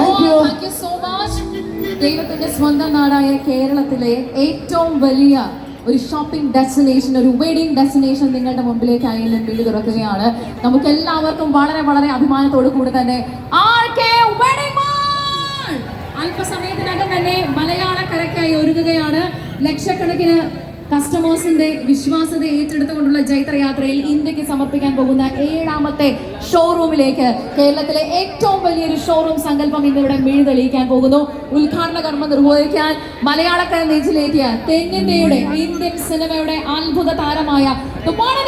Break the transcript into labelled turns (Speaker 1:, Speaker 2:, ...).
Speaker 1: Oh, thank നാടായ കേരളത്തിലെ ഏറ്റവും വലിയ ഒരു ഷോപ്പിംഗ് ഡെസ്റ്റിനേഷൻ ഒരു വെഡിങ് ഡെസ്റ്റിനേഷൻ നിങ്ങളുടെ മുമ്പിലേക്ക് ആയാലും വീട് തുറക്കുകയാണ്. നമുക്ക് എല്ലാവർക്കും വളരെ വളരെ അഭിമാനത്തോടു കൂടി തന്നെ അല്പസമയത്തിനകം തന്നെ മലയാള മലയാളക്കരയ്ക്കായി ഒരുങ്ങുകയാണ്. ലക്ഷക്കണക്കിന് കസ്റ്റമേഴ്സിന്റെ വിശ്വാസത ഏറ്റെടുത്തുകൊണ്ടുള്ള ജൈത്രയാത്രയിൽ ഇന്ത്യയ്ക്ക് സമർപ്പിക്കാൻ പോകുന്ന ഏഴാമത്തെ ഷോറൂമിലേക്ക് കേരളത്തിലെ ഏറ്റവും വലിയൊരു ഷോറൂം സങ്കല്പം ഇന്നിവിടെ ഇവിടെ തെളിയിക്കാൻ പോകുന്നു. ഉദ്ഘാടന കർമ്മം നിർവഹിക്കാൻ മലയാളക്കര നെഞ്ചിലേറ്റിയ തെന്നിന്ത്യയുടെ ഇന്ത്യൻ സിനിമയുടെ അത്ഭുത താരമായ one